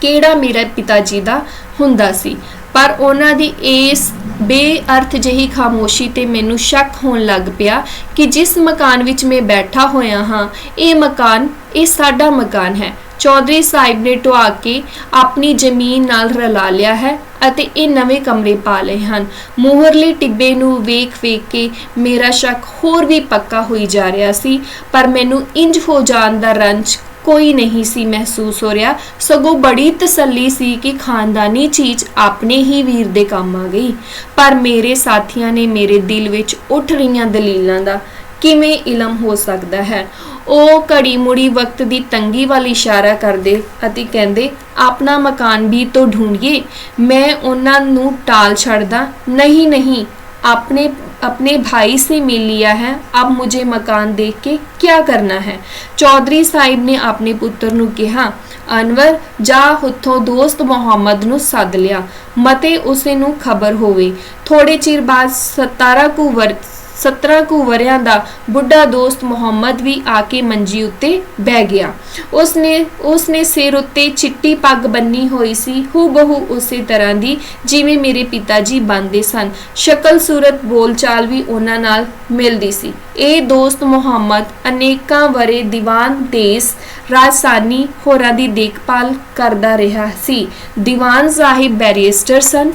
ਕਿਹੜਾ ਮੇਰੇ ਪਿਤਾ ਜੀ ਦਾ ਹੁੰਦਾ ਸੀ। ਪਰ ਉਹਨਾਂ ਦੀ ਇਸ ਬੇਅਰਥ ਜਿਹੀ ਖਾਮੋਸ਼ੀ ਤੇ ਮੈਨੂੰ ਸ਼ੱਕ ਹੋਣ ਲੱਗ ਪਿਆ ਕਿ ਜਿਸ ਮਕਾਨ ਵਿੱਚ ਮੈਂ ਬੈਠਾ ਹੋਇਆ ਹਾਂ, ਇਹ ਮਕਾਨ, ਇਹ ਸਾਡਾ ਮਕਾਨ ਹੈ। ਚੌਧਰੀ ਸਾਹਿਬ ਨੇ ਢਵਾ ਕੇ ਆਪਣੀ ਜ਼ਮੀਨ ਨਾਲ ਰਲਾ ਲਿਆ ਹੈ ਅਤੇ ਇਹ ਨਵੇਂ ਕਮਰੇ ਪਾ ਲਏ ਹਨ। ਮੋਹਰਲੇ ਟਿੱਬੇ ਨੂੰ ਵੇਖ-ਵੇਖ ਕੇ ਮੇਰਾ ਸ਼ੱਕ ਹੋਰ ਵੀ ਪੱਕਾ ਹੋਈ ਜਾ ਰਿਹਾ ਸੀ, ਪਰ ਮੈਨੂੰ ਇੰਜ ਹੋ ਜਾਣ ਦਾ ਰੰਜ ਕੋਈ ਨਹੀਂ ਸੀ ਮਹਿਸੂਸ ਹੋ ਰਿਹਾ। ਸਗੋਂ ਬੜੀ ਤਸੱਲੀ ਸੀ ਕਿ ਖਾਨਦਾਨੀ ਚੀਜ਼ ਆਪਣੇ ਹੀ ਵੀਰ ਦੇ ਕੰਮ ਆ ਗਈ। ਪਰ ਮੇਰੇ ਸਾਥੀਆਂ ਨੇ ਮੇਰੇ ਦਿਲ ਵਿੱਚ ਉੱਠ ਰਹੀਆਂ ਦਲੀਲਾਂ ਦਾ ਕਿਵੇਂ ਇਲਮ ਹੋ ਸਕਦਾ ਹੈ? ਉਹ ਘੜੀ ਮੁੜੀ ਵਕਤ ਦੀ ਤੰਗੀ ਵੱਲ ਇਸ਼ਾਰਾ ਕਰਦੇ ਅਤੇ ਕਹਿੰਦੇ, ਆਪਣਾ ਮਕਾਨ ਵੀ ਤੋਂ ਢੂੰਢੀਏ। ਮੈਂ ਉਹਨਾਂ ਨੂੰ ਟਾਲ ਛੱਡਦਾ। ਨਹੀਂ ਨਹੀਂ, ਆਪਣੇ अपने भाई से मिल लिया है अब मुझे मकान देख के क्या करना है ਚੌਧਰੀ ਸਾਹਿਬ ਨੇ ਆਪਣੇ ਪੁੱਤਰ ਨੂੰ ਕਿਹਾ, ਅਨਵਰ, ਜਾ ਹੁੱਥੋਂ ਦੋਸਤ ਮੁਹੰਮਦ ਨੂੰ ਸੱਦ ਲਿਆ। ਮਤੇ ਉਸੇ ਨੂੰ ਖਬਰ ਹੋਵੇ। ਥੋੜੇ ਚਿਰ ਬਾਅਦ 17 ਕੁ ਵਰਸ 17 ਕੁ ਵਰਿਆਂ ਦਾ ਬੁੱਢਾ ਦੋਸਤ ਮੁਹੰਮਦ ਵੀ ਆ ਕੇ ਮੰਜੀ ਉੱਤੇ ਬਹਿ ਗਿਆ। ਉਸਨੇ ਉਸਨੇ ਸਿਰ ਉੱਤੇ ਚਿੱਟੀ ਪੱਗ ਬੰਨੀ ਹੋਈ ਸੀ। ਹੂਬਹੂ ਉਸੇ ਤਰ੍ਹਾਂ ਦੀ ਜਿਵੇਂ ਮੇਰੇ ਪਿਤਾ ਜੀ ਬੰਦੇ ਸਨ। ਸ਼ਕਲ ਸੂਰਤ ਬੋਲਚਾਲ ਵੀ ਉਹਨਾਂ ਨਾਲ ਮਿਲਦੀ ਸੀ। ਇਹ ਦੋਸਤ ਮੁਹੰਮਦ ਅਨੇਕਾਂ ਵਰੇ ਦੀਵਾਨ ਦੇਸ, ਰਾਜਸਾਨੀ ਹੋਰਾਂ ਦੀ ਦੇਖਭਾਲ ਕਰਦਾ ਰਿਹਾ ਸੀ। ਦੀਵਾਨ ਸਾਹਿਬ ਬੈਰੀਸਟਰ ਸਨ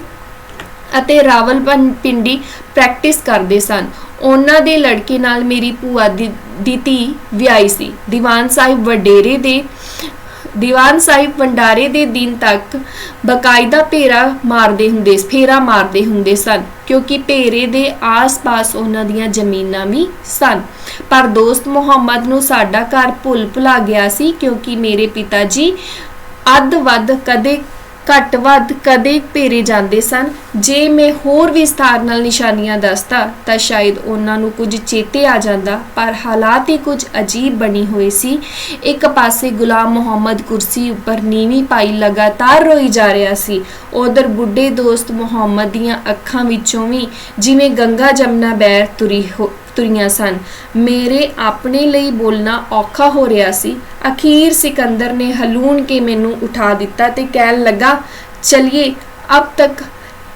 ਅਤੇ ਰਾਵਲਪਨ ਪਿੰਡੀ ਪ੍ਰੈਕਟਿਸ ਕਰਦੇ ਸਨ। ਉਹਨਾਂ ਦੇ ਲੜਕੇ ਨਾਲ ਮੇਰੀ ਭੂਆ ਦੀ ਦੀ ਧੀ ਵਿਆਹੀ ਸੀ। ਦੀਵਾਨ ਸਾਹਿਬ ਵਡੇਰੇ ਦੇ, ਦੀਵਾਨ ਸਾਹਿਬ ਵੰਡਾਰੇ ਦੇ ਦਿਨ ਤੱਕ ਬਕਾਇਦਾ ਭੇਰਾ ਮਾਰਦੇ ਹੁੰਦੇ, ਫੇਰਾ ਮਾਰਦੇ ਹੁੰਦੇ ਸਨ, ਕਿਉਂਕਿ ਭੇਰੇ ਦੇ ਆਸ-ਪਾਸ ਉਹਨਾਂ ਦੀਆਂ ਜ਼ਮੀਨਾਂ ਵੀ ਸਨ। ਪਰ ਦੋਸਤ ਮੁਹੰਮਦ ਨੂੰ ਸਾਡਾ ਘਰ ਭੁੱਲ ਭੁਲਾ ਗਿਆ ਸੀ, ਕਿਉਂਕਿ ਮੇਰੇ ਪਿਤਾ ਜੀ ਅੱਧ ਵੱਧ ਕਦੇ ਘੱਟ ਵੱਧ ਕਦੇ ਭੇਰੇ ਜਾਂਦੇ ਸਨ। ਜੇ ਮੈਂ ਹੋਰ ਵਿਸਥਾਰ ਨਾਲ ਨਿਸ਼ਾਨੀਆਂ ਦੱਸਦਾ, ਤਾਂ ਸ਼ਾਇਦ ਉਹਨਾਂ ਨੂੰ ਕੁਝ ਚੇਤੇ ਆ ਜਾਂਦਾ। ਪਰ ਹਾਲਾਤ ਹੀ ਕੁਝ ਅਜੀਬ ਬਣੀ ਹੋਈ ਸੀ। ਇੱਕ ਪਾਸੇ ਗੁਲਾਮ ਮੁਹੰਮਦ ਕੁਰਸੀ ਉੱਪਰ ਨੀਵੀਂ ਪਾਈ ਲਗਾਤਾਰ ਰੋਈ ਜਾ ਰਿਹਾ ਸੀ। ਉਧਰ ਬੁੱਢੇ ਦੋਸਤ ਮੁਹੰਮਦ ਦੀਆਂ ਅੱਖਾਂ ਵਿੱਚੋਂ ਵੀ ਜਿਵੇਂ ਗੰਗਾ ਜਮਨਾ ਬੈਰ ਤੁਰੀ ਹੋ ਤੁਰੀਆਂ ਸਨ। ਮੇਰੇ ਆਪਣੇ ਲਈ ਬੋਲਣਾ ਔਖਾ ਹੋ ਰਿਹਾ ਸੀ। ਅਖੀਰ ਸਿਕੰਦਰ ਨੇ ਹਲੂਣ ਕੇ ਮੈਨੂੰ ਉਠਾ ਦਿੱਤਾ ਤੇ ਕਹਿਣ ਲੱਗਾ, ਚਲਿਏ, ਅਬ ਤੱਕ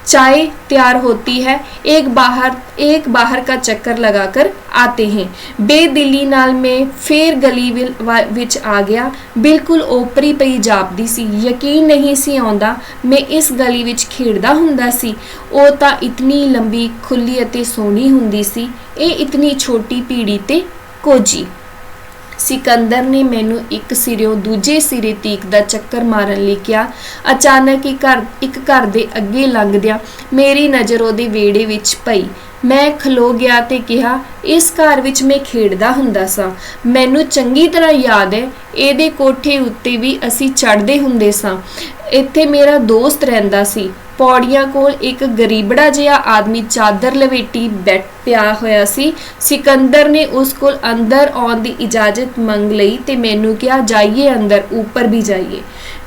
चाय तैयार होती है एक बाहर एक बाहर का चक्कर लगाकर आते हैं ਬੇਦਿਲੀ ਨਾਲ ਮੈਂ ਫੇਰ ਗਲੀ ਵਿਲ- ਵਾ- ਵਿੱਚ ਆ ਗਿਆ ਬਿਲਕੁਲ ਓਪਰੀ ਪਈ ਜਾਪਦੀ ਸੀ ਯਕੀਨ ਨਹੀਂ ਸੀ ਆਉਂਦਾ ਮੈਂ ਇਸ ਗਲੀ ਵਿੱਚ ਖੇਡਦਾ ਹੁੰਦਾ ਸੀ ਉਹ ਤਾਂ ਇਤਨੀ ਲੰਬੀ ਖੁੱਲੀ ਅਤੇ ਸੋਹਣੀ ਹੁੰਦੀ ਸੀ ਇਹ ਇਤਨੀ ਛੋਟੀ ਪੀੜੀ ਤੇ ਕੋਜੀ ਸਿਕੰਦਰ ਨੇ ਮੈਨੂੰ ਇੱਕ ਸਿਰਿਓਂ ਦੂਜੇ ਸਿਰੇ ਤੀਕ ਦਾ ਚੱਕਰ ਮਾਰਨ ਲਈ ਕਿਹਾ। ਅਚਾਨਕ ਹੀ ਘਰ, ਇੱਕ ਘਰ ਦੇ ਅੱਗੇ ਲੰਘਦਿਆਂ ਮੇਰੀ ਨਜ਼ਰ ਉਹਦੇ ਵਿਹੜੇ ਵਿੱਚ ਪਈ। ਮੈਂ ਖਲੋ ਗਿਆ ਤੇ ਕਿਹਾ, ਇਸ ਘਰ ਵਿੱਚ ਮੈਂ ਖੇਡਦਾ ਹੁੰਦਾ ਸਾਂ। ਮੈਨੂੰ ਚੰਗੀ ਤਰ੍ਹਾਂ ਯਾਦ ਹੈ, ਇਹਦੇ ਕੋਠੇ ਉੱਤੇ ਵੀ ਅਸੀਂ ਚੜ੍ਹਦੇ ਹੁੰਦੇ ਸਾਂ। ਇੱਥੇ ਮੇਰਾ ਦੋਸਤ ਰਹਿੰਦਾ ਸੀ। ਪੌੜੀਆਂ ਕੋਲ ਇੱਕ ਗਰੀਬੜਾ ਜਿਹਾ ਆਦਮੀ ਚਾਦਰ ਲਵੇਟੀ ਬੈਠ ਪਿਆ ਹੋਇਆ ਸੀ ਸਿਕੰਦਰ ਨੇ ਉਸ ਕੋਲ ਅੰਦਰ ਆਉਣ ਦੀ ਇਜਾਜ਼ਤ ਮੰਗ ਲਈ ਤੇ ਮੈਨੂੰ ਕਿਹਾ ਜਾਈਏ ਅੰਦਰ ਉੱਪਰ ਵੀ ਜਾਈਏ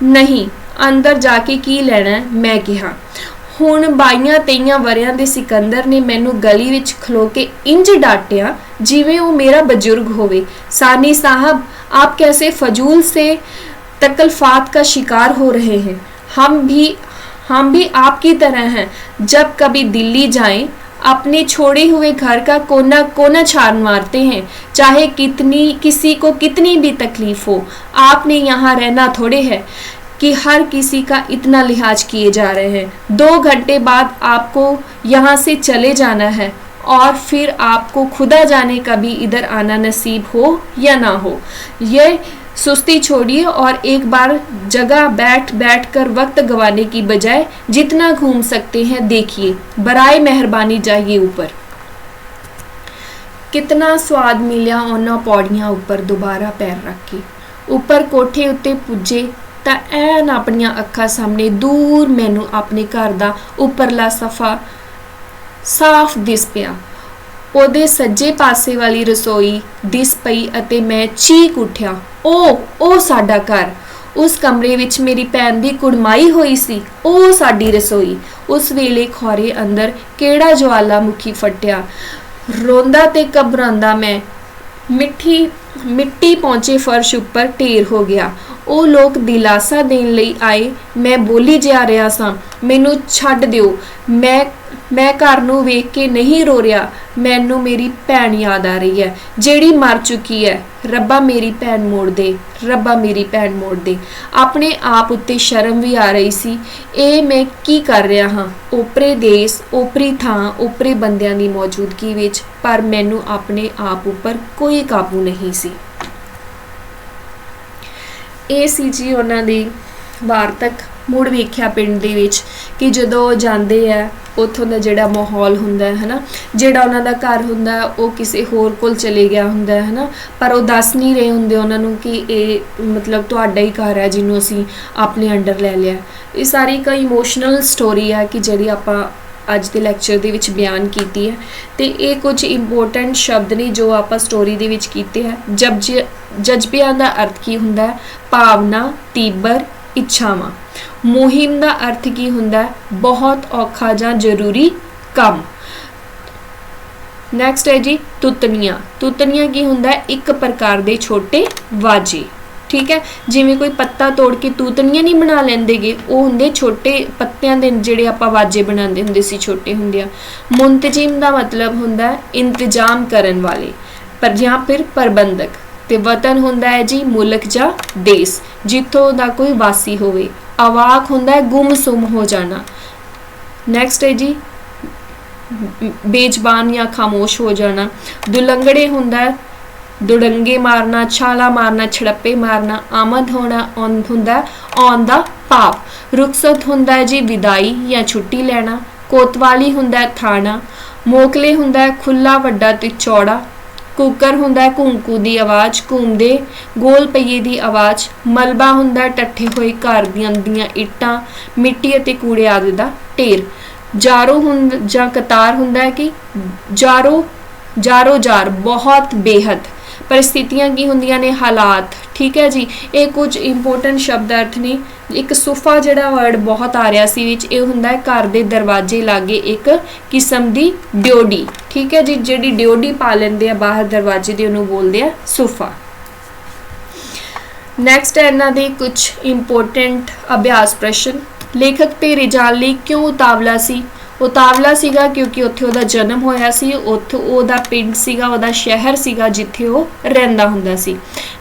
ਨਹੀਂ ਅੰਦਰ ਜਾ ਕੇ ਕੀ ਲੈਣਾ ਹੈ? ਮੈਂ ਕਿਹਾ ਹੁਣ ਬਾਈਆਂ ਤੇਈਆਂ ਵਰਿਆਂ ਦੇ ਸਿਕੰਦਰ ਨੇ ਮੈਨੂੰ ਗਲੀ ਵਿੱਚ ਖਲੋ ਕੇ ਇੰਜ ਡਾਂਟਿਆ ਜਿਵੇਂ ਉਹ ਮੇਰਾ ਬਜ਼ੁਰਗ ਹੋਵੇ ਸਾਨੀ ਸਾਹਿਬ ਆਪ कैसे फजूल से तकलफात का शिकार हो रहे हैं हम भी हम भी आपकी तरह हैं। जब कभी दिल्ली जाएँ, अपने छोड़े हुए घर का कोना कोना छान मारते हैं, चाहे कितनी, किसी को कितनी भी तकलीफ़ हो, आपने यहाँ रहना थोड़े है कि हर किसी का इतना लिहाज किए जा रहे हैं। दो घंटे बाद आपको यहाँ से चले जाना है और फिर आपको खुदा जाने कभी इधर आना नसीब हो या ना हो। ये सुस्ती छोड़िए और एक बार जगह बैठ बैठ कर वक्त गंवाने की बजाय जितना घूम सकते हैं देखिए बराए मेहरबानी जाइए ऊपर ਕਿਤਨਾ ਸਵਾਦ ਮਿਲਿਆ ਉਹਨਾਂ ਪੌੜੀਆਂ ਉੱਪਰ ਦੁਬਾਰਾ ਪੈਰ ਰੱਖ ਕੇ ਉੱਪਰ ਕੋਠੇ ਉੱਤੇ ਪੁੱਜੇ ਤਾਂ ਐਨ ਆਪਣੀਆਂ ਅੱਖਾਂ ਸਾਹਮਣੇ ਦੂਰ ਮੈਨੂੰ ਆਪਣੇ ਘਰ ਦਾ ਉੱਪਰਲਾ ਸਫਾ ਸਾਫ਼ ਦਿਸ ਪਿਆ ਉਹਦੇ ਸੱਜੇ ਪਾਸੇ ਵਾਲੀ ਰਸੋਈ, ਦਿਸ ਪਈ ਅਤੇ ਮੈਂ ਚੀਕ ਉੱਠਿਆ। ਉਹ ਉਹ ਸਾਡਾ ਘਰ। ਉਸ ਕਮਰੇ ਵਿੱਚ ਮੇਰੀ ਭੈਣ ਦੀ ਕੁੜਮਾਈ ਹੋਈ ਸੀ। ਉਹ ਸਾਡੀ ਰਸੋਈ। ਉਸ ਵੇਲੇ ਖੋਰੇ ਅੰਦਰ ਕਿਹੜਾ ਜਵਾਲਾਮੁਖੀ ਫਟਿਆ। ਰੋਂਦਾ ਤੇ ਘਬਰਾਉਂਦਾ ਮੈਂ। ਮਿੱਠੀ ਮਿੱਟੀ ਪਹੁੰਚੇ ਫਰਸ਼ ਉੱਪਰ ਢੇਰ ਹੋ ਗਿਆ। ਉਹ ਲੋਕ ਦਿਲਾਸਾ ਦੇਣ ਲਈ ਆਏ, ਮੈਂ ਬੋਲੀ ਜਾ ਰਿਹਾ ਸਾਂ। ਮੈਨੂੰ ਛੱਡ ਦਿਓ। ਮੈਂ ਮੈਂ ਘਰ ਨੂੰ ਵੇਖ ਕੇ ਨਹੀਂ ਰੋ ਰਿਹਾ। ਮੈਨੂੰ ਮੇਰੀ ਭੈਣ ਯਾਦ ਆ ਰਹੀ ਹੈ। ਜਿਹੜੀ ਮਰ ਚੁੱਕੀ ਹੈ, ਰੱਬਾ ਮੇਰੀ ਭੈਣ ਮੋੜ ਦੇ, ਰੱਬਾ ਮੇਰੀ ਭੈਣ ਮੋੜ ਦੇ। ਆਪਣੇ ਆਪ ਉੱਤੇ ਸ਼ਰਮ ਵੀ ਆ ਰਹੀ ਸੀ। ਇਹ ਮੈਂ ਕੀ ਕਰ ਰਿਹਾ ਹਾਂ? ਓਪਰੇ ਦੇਸ ਓਪਰੀ ਥਾਂ ਓਪਰੇ ਬੰਦਿਆਂ ਦੀ ਮੌਜੂਦਗੀ ਵਿੱਚ, ਪਰ ਮੈਨੂੰ ਆਪਣੇ ਆਪ ਉੱਪਰ ਕੋਈ ਕਾਬੂ ਨਹੀਂ ਸੀ। ਇਹ ਸੀ ਜੀ ਉਹਨਾਂ ਦੀ ਵਾਰਤਕ ਮੁੜ ਵੇਖਿਆ ਪਿੰਡ ਦੇ ਵਿੱਚ ਕਿ ਜਦੋਂ ਉਹ ਜਾਂਦੇ ਆ, ਉੱਥੋਂ ਦਾ ਜਿਹੜਾ ਮਾਹੌਲ ਹੁੰਦਾ ਹੈ ਹਨਾ? ਜਿਹੜਾ ਉਹਨਾਂ ਦਾ ਘਰ ਹੁੰਦਾ, ਉਹ ਕਿਸੇ ਹੋਰ ਕੋਲ ਚਲੇ ਗਿਆ ਹੁੰਦਾ ਹੈ ਹਨਾ? ਪਰ ਉਹ ਦੱਸ ਨਹੀਂ ਰਹੇ ਹੁੰਦੇ ਉਹਨਾਂ ਨੂੰ ਕਿ ਇਹ ਮਤਲਬ ਤੁਹਾਡਾ ਹੀ ਘਰ ਹੈ ਜਿਹਨੂੰ ਅਸੀਂ ਆਪਣੇ ਅੰਡਰ ਲੈ ਲਿਆ। ਇਹ ਸਾਰੀ ਇੱਕ ਇਮੋਸ਼ਨਲ ਸਟੋਰੀ ਹੈ ਕਿ ਜਿਹੜੀ ਆਪਾਂ ਅੱਜ ਦੇ ਲੈਕਚਰ ਦੇ ਵਿੱਚ ਬਿਆਨ ਕੀਤੀ ਹੈ ਤੇ ਇਹ ਕੁਝ ਇੰਪੋਰਟੈਂਟ ਸ਼ਬਦ ਨੇ ਜੋ ਆਪਾਂ ਸਟੋਰੀ ਦੇ ਵਿੱਚ ਕੀਤੇ ਹੈ। ਜਬ ਜਜ਼ਬਿਆਂ ਦਾ ਅਰਥ ਕੀ ਹੁੰਦਾ ਹੈ? ਭਾਵਨਾ, ਤੀਬਰ, ਇੱਛਾਵਾਂ। ਮੁਹਿੰਮ ਦਾ ਅਰਥ ਕੀ ਹੁੰਦਾ ਹੈ? ਬਹੁਤ ਔਖਾ ਜਾਂ ਜ਼ਰੂਰੀ ਕੰਮ। ਨੈਕਸਟ ਹੈ ਜੀ, ਤੁਤਨੀਆਂ। ਤੁਤਨੀਆਂ ਕੀ ਹੁੰਦਾ ਇੱਕ ਪ੍ਰਕਾਰ ਦੇ ਛੋਟੇ ਵਾਜੇ। ਠੀਕ ਹੈ? ਜਿਵੇਂ ਕੋਈ ਪੱਤਾ ਤੋੜ ਕੇ ਤੂਤਨੀਆਂ ਨਹੀਂ ਬਣਾ ਲੈਂਦੇਗੇ ਉਹ ਹੁੰਦੇ ਛੋਟੇ ਪੱਤਿਆਂ ਦੇ ਜਿਹੜੇ ਆਪਾਂ ਵਾਜੇ ਬਣਾਉਂਦੇ ਹੁੰਦੇ ਸੀ ਛੋਟੇ ਹੁੰਦੇ ਆ। ਮੁੰਤਜਿਮ ਦਾ ਮਤਲਬ ਹੁੰਦਾ ਹੈ ਇੰਤਜ਼ਾਮ ਕਰਨ ਵਾਲੇ, ਪਰ ਜਾਂ ਫਿਰ ਪ੍ਰਬੰਧਕ। ਤੇ ਵਤਨ ਹੁੰਦਾ ਹੈ ਜੀ ਮੁਲਕ ਜਾਂ ਦੇਸ਼, ਜਿੱਥੋਂ ਦਾ ਕੋਈ ਵਾਸੀ ਹੋਵੇ। ਅਵਾਕ ਹੁੰਦਾ ਹੈ ਗੁੰਮਸੁਮ ਹੋ ਜਾਣਾ। ਨੈਕਸਟ ਹੈ ਜੀ, ਬੇਜ਼ਬਾਨ ਜਾਂ ਖਾਮੋਸ਼ ਹੋ ਜਾਣਾ। ਦੁਲੰਗੜੇ ਹੁੰਦਾ ਹੈ ਦੁੜੰਗੇ ਮਾਰਨਾ, ਛਾਲਾ ਮਾਰਨਾ, ਛੜੱਪੇ ਮਾਰਨਾ, ਆਮਦ ਹੋਣਾ ਔਨ ਹੁੰਦਾ ਔਨ ਦਾ ਪਾਪ। ਰੁਖਸਤ ਹੁੰਦਾ ਜੀ ਵਿਦਾਈ ਜਾਂ ਛੁੱਟੀ ਲੈਣਾ, ਕੋਤਵਾਲੀ ਹੁੰਦਾ ਥਾਣਾ, ਮੋਕਲੇ ਹੁੰਦਾ ਖੁੱਲਾ ਵੱਡਾ ਤੇ ਚੌੜਾ, ਕੁੱਕਰ ਹੁੰਦਾ ਘੂੰਕੂ ਦੀ ਆਵਾਜ਼, ਘੂਮਦੇ ਗੋਲ ਪਈਏ ਦੀ ਆਵਾਜ਼, ਮਲਬਾ ਹੁੰਦਾ ਟੱਠੇ ਹੋਏ ਘਰ ਦੀਆਂ ਦੀਆਂ ਇੱਟਾਂ, ਮਿੱਟੀ ਅਤੇ ਕੂੜੇ ਆਦਿ ਦਾ ਢੇਰ। ਜਾਰੋ ਹੁੰਦਾ ਜਾਂ ਕਤਾਰ ਹੁੰਦਾ ਹੈ ਕਿ ਜਾਰੋ ਜਾਰੋ ਜਾਰ ਬਹੁਤ ਬੇਹੱਦ। ਪਰਿਸਥਿਤੀਆਂ ਕੀ ਹੁੰਦੀਆਂ ਨੇ? ਹਾਲਾਤ। ਠੀਕ ਹੈ ਜੀ। ਇਹ ਕੁਝ ਇੰਪੋਰਟੈਂਟ ਸ਼ਬਦ ਅਰਥ ਨੇ। ਇੱਕ ਸੁਫਾ ਜਿਹੜਾ ਵਰਡ ਬਹੁਤ ਆ ਰਿਹਾ ਸੀ ਵਿੱਚ, ਇਹ ਹੁੰਦਾ ਹੈ ਘਰ ਦੇ ਦਰਵਾਜ਼ੇ ਲਾਗੇ ਇੱਕ ਕਿਸਮ ਦੀ ਡਿਓਡੀ ਠੀਕ ਹੈ ਜੀ। ਜਿਹੜੀ ਡਿਓਡੀ ਪਾ ਲੈਂਦੇ ਆ, ਬਾਹਰ ਦਰਵਾਜ਼ੇ ਦੇ ਉਹਨੂੰ ਬੋਲਦੇ ਆ ਸੁਫਾ। ਨੈਕਸਟ ਹੈ ਇਹਨਾਂ ਦੇ ਕੁਝ ਇੰਪੋਰਟੈਂਟ ਅਭਿਆਸ ਪ੍ਰਸ਼ਨ। ਲੇਖਕ ਤੇ ਰਿਜਾਲ ਲਈ ਕਿਉਂ ਉਤਾਵਲਾ ਸੀ? ਉਤਾਵਲਾ ਸੀਗਾ ਕਿਉਂਕਿ ਉੱਥੇ ਉਹਦਾ ਜਨਮ ਹੋਇਆ ਸੀ, ਉੱਥੇ ਉਹਦਾ ਪਿੰਡ ਸੀਗਾ, ਉਹਦਾ ਸ਼ਹਿਰ ਸੀਗਾ ਜਿੱਥੇ ਉਹ ਰਹਿੰਦਾ ਹੁੰਦਾ ਸੀ।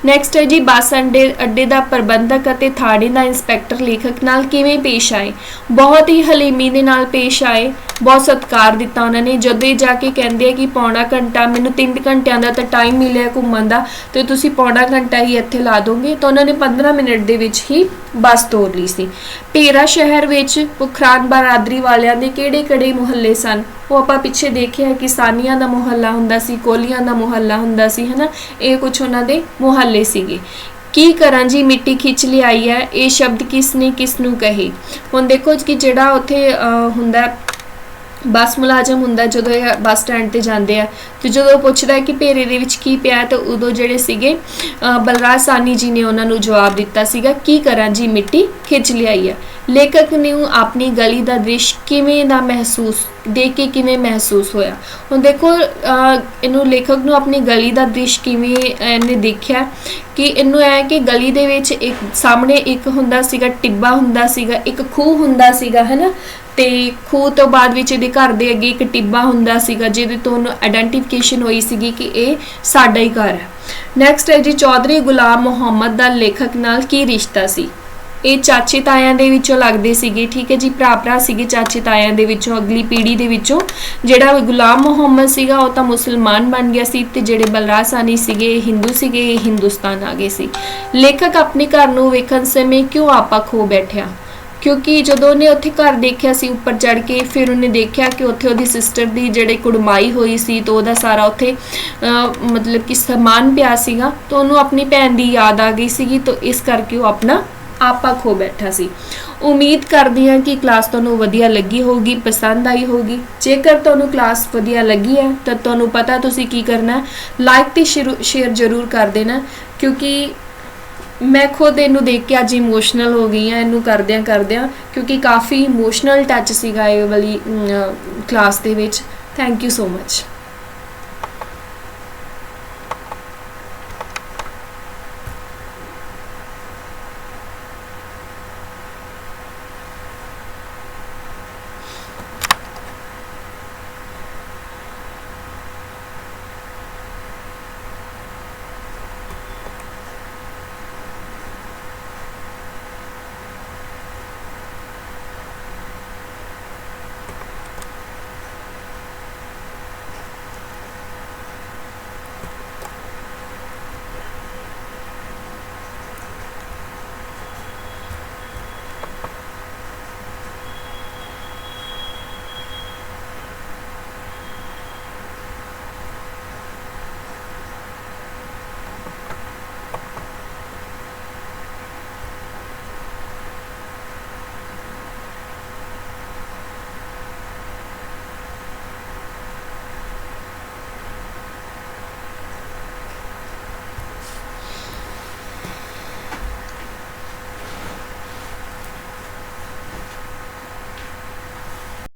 ਨੈਕਸਟ ਹੈ ਜੀ, ਬੱਸ ਅੱਡੇ ਅੱਡੇ ਦਾ ਪ੍ਰਬੰਧਕ ਅਤੇ ਥਾਣੇ ਦਾ ਇੰਸਪੈਕਟਰ ਲੇਖਕ ਨਾਲ ਕਿਵੇਂ ਪੇਸ਼ ਆਏ? ਬਹੁਤ ਹੀ ਹਲੀਮੀ ਦੇ ਨਾਲ ਪੇਸ਼ ਆਏ, ਬਹੁਤ ਸਤਿਕਾਰ ਦਿੱਤਾ ਉਹਨਾਂ ਨੇ। ਜਦੋਂ ਇਹ ਜਾ ਕੇ ਕਹਿੰਦੇ ਆ ਕਿ ਪੌਣਾ ਘੰਟਾ, ਮੈਨੂੰ 3 ਘੰਟਿਆਂ ਦਾ ਤਾਂ ਟਾਈਮ ਮਿਲਿਆ ਘੁੰਮਣ ਦਾ, ਤੇ ਤੁਸੀਂ ਪੌਣਾ ਘੰਟਾ ਹੀ ਇੱਥੇ ਲਾ ਦੋਗੇ, ਤਾਂ ਉਹਨਾਂ ਨੇ 15 ਮਿੰਟ ਦੇ ਵਿੱਚ ਹੀ ਬੱਸ ਤੋਰ ਲਈ ਸੀ। ਪੇਰਾ ਸ਼ਹਿਰ ਵਿੱਚ ਪੁਖਰਾਨ ਬਰਾਦਰੀ ਵਾਲਿਆਂ ਦੇ ਕਿਹੜੇ ਕੜੇ ਮੁਹੱਲੇ ਸਨ। ਉਹ ਆਪਾਂ ਪਿੱਛੇ ਦੇਖਿਆ ਕਿ ਸਾਨੀਆਂ ਦਾ ਮੁਹੱਲਾ ਹੁੰਦਾ ਸੀ ਕੋਲੀਆਂ ਦਾ ਮੁਹੱਲਾ ਹੁੰਦਾ ਸੀ ਹਨਾ? ਇਹ ਕੁਝ ਉਹਨਾਂ ਦੇ ਮੁਹੱਲੇ ਸੀਗੇ। ਕੀ ਕਰਾਂ ਜੀ ਮਿੱਟੀ ਖਿੱਚ ਲਿਆਈ ਹੈ ਇਹ ਸ਼ਬਦ ਕਿਸ ਨੇ ਕਿਸ ਨੂੰ ਕਹੇ? ਹੁਣ ਦੇਖੋ ਕਿ ਜਿਹੜਾ ਉੱਥੇ ਅਹ, ਹੁੰਦਾ ਬੱਸ ਮੁਲਾਜ਼ਮ ਹੁੰਦਾ ਜਦੋਂ ਇਹ ਬੱਸ ਸਟੈਂਡ ਤੇ ਜਾਂਦੇ ਆ, ਤੇ ਜਦੋਂ ਪੁੱਛਦਾ ਕਿ ਭੇਰੇ ਦੇ ਵਿੱਚ ਕੀ ਪਿਆ ਤਾਂ ਉਦੋਂ ਜਿਹੜੇ ਸੀਗੇ ਬਲਰਾਜ ਸਾਨੀ ਜੀ ਨੇ ਉਹਨਾਂ ਨੂੰ ਜਵਾਬ ਦਿੱਤਾ ਸੀਗਾ, ਕੀ ਕਰਾਂ ਜੀ, ਮਿੱਟੀ ਖਿੱਚ ਲਿਆਈ ਹੈ ਲੇਖਕ ਨੂੰ ਆਪਣੀ ਗਲੀ ਦਾ ਦ੍ਰਿਸ਼ ਕਿਵੇਂ ਦਾ ਮਹਿਸੂਸ, ਦੇਖ ਕੇ ਕਿਵੇਂ ਮਹਿਸੂਸ ਹੋਇਆ? ਹੁਣ ਦੇਖੋ ਇਹਨੂੰ ਲੇਖਕ ਨੂੰ ਆਪਣੀ ਗਲੀ ਦਾ ਦ੍ਰਿਸ਼ ਕਿਵੇਂ ਇਹਨੇ ਦੇਖਿਆ, ਕਿ ਇਹਨੂੰ ਐ ਕਿ ਗਲੀ ਦੇ ਵਿੱਚ ਇੱਕ, ਸਾਹਮਣੇ ਇੱਕ ਹੁੰਦਾ ਸੀਗਾ, ਟਿੱਬਾ ਹੁੰਦਾ ਸੀਗਾ, ਇੱਕ ਖੂਹ ਹੁੰਦਾ ਸੀਗਾ, ਹੈਨਾ? ਤੇ ਖੂਹ ਤੋਂ ਬਾਅਦ ਵਿੱਚ ਇਹਦੇ ਘਰ ਦੇ ਅੱਗੇ ਇੱਕ ਟਿੱਬਾ ਹੁੰਦਾ ਸੀਗਾ, ਜਿਹਦੇ ਤੋਂ ਉਹਨੂੰ ਆਇਡੈਂਟੀਫਿਕੇਸ਼ਨ ਹੋਈ ਸੀਗੀ ਕਿ ਇਹ ਸਾਡਾ ਹੀ ਘਰ ਹੈ। ਨੈਕਸਟ ਹੈ ਜੀ, ਚੌਧਰੀ ਗੁਲਾਮ ਮੁਹੰਮਦ ਦਾ ਲੇਖਕ ਨਾਲ ਕੀ ਰਿਸ਼ਤਾ ਸੀ? ਇਹ ਚਾਚੇ ਤਾਇਆਂ ਦੇ ਵਿੱਚੋਂ ਲੱਗਦੇ ਸੀਗੇ, ਠੀਕ ਹੈ ਜੀ ਭਰਾ ਭਰਾ ਸੀਗੇ ਚਾਚੇ ਤਾਇਆਂ ਦੇ ਵਿੱਚੋਂ, ਅਗਲੀ ਪੀੜ੍ਹੀ ਦੇ ਵਿੱਚੋਂ। ਜਿਹੜਾ ਗੁਲਾਮ ਮੁਹੰਮਦ ਸੀਗਾ, ਉਹ ਤਾਂ ਮੁਸਲਮਾਨ ਬਣ ਗਿਆ ਸੀ ਤੇ ਜਿਹੜੇ ਬਲਰਾਜ ਸਾਨੀ ਸੀਗੇ, ਇਹ ਹਿੰਦੂ ਸੀਗੇ, ਇਹ ਹਿੰਦੁਸਤਾਨ ਆ ਗਏ ਸੀ। ਲੇਖਕ ਆਪਣੇ ਘਰ ਨੂੰ ਵੇਖਣ ਸਮੇਂ ਕਿਉਂ ਆਪਾ ਖੋ ਬੈਠਿਆ? ਕਿਉਂਕਿ ਜਦੋਂ ਉਹਨੇ ਉੱਥੇ ਘਰ ਦੇਖਿਆ ਸੀ ਉੱਪਰ ਚੜ ਕੇ, ਫਿਰ ਉਹਨੇ ਦੇਖਿਆ ਕਿ ਉੱਥੇ ਉਹਦੀ ਸਿਸਟਰ ਦੀ ਜਿਹੜੀ ਕੁੜਮਾਈ ਹੋਈ ਸੀ ਤਾਂ ਉਹਦਾ ਸਾਰਾ ਉੱਥੇ ਮਤਲਬ ਕਿ ਸਮਾਨ ਪਿਆ ਸੀਗਾ, ਤਾਂ ਉਹਨੂੰ ਆਪਣੀ ਭੈਣ ਦੀ ਯਾਦ ਆ ਗਈ ਸੀਗੀ, ਤਾਂ ਇਸ ਕਰਕੇ ਉਹ ਆਪਣਾ ਆਪਾ ਖੋ ਬੈਠਾ ਸੀ। ਉਮੀਦ ਕਰਦੀ ਹਾਂ ਕਿ ਕਲਾਸ ਤੁਹਾਨੂੰ ਵਧੀਆ ਲੱਗੀ ਹੋਊਗੀ, ਪਸੰਦ ਆਈ ਹੋਊਗੀ। ਜੇਕਰ ਤੁਹਾਨੂੰ ਕਲਾਸ ਵਧੀਆ ਲੱਗੀ ਹੈ, ਤਾਂ ਤੁਹਾਨੂੰ ਪਤਾ ਤੁਸੀਂ ਕੀ ਕਰਨਾ ਹੈ। ਲਾਈਕ ਤੇ ਸ਼ੇਅਰ ਜ਼ਰੂਰ ਕਰ ਦੇਣਾ, ਕਿਉਂਕਿ ਮੈਂ ਖੁਦ ਇਹਨੂੰ ਦੇਖ ਕੇ ਅੱਜ ਇਮੋਸ਼ਨਲ ਹੋ ਗਈ ਆ ਇਹਨੂੰ ਕਰਦਿਆਂ ਕਰਦਿਆਂ, ਕਿਉਂਕਿ ਕਾਫੀ ਇਮੋਸ਼ਨਲ ਟੱਚ ਸੀਗਾ ਇਹ ਵਾਲੀ ਕਲਾਸ ਦੇ ਵਿੱਚ। Thank you so much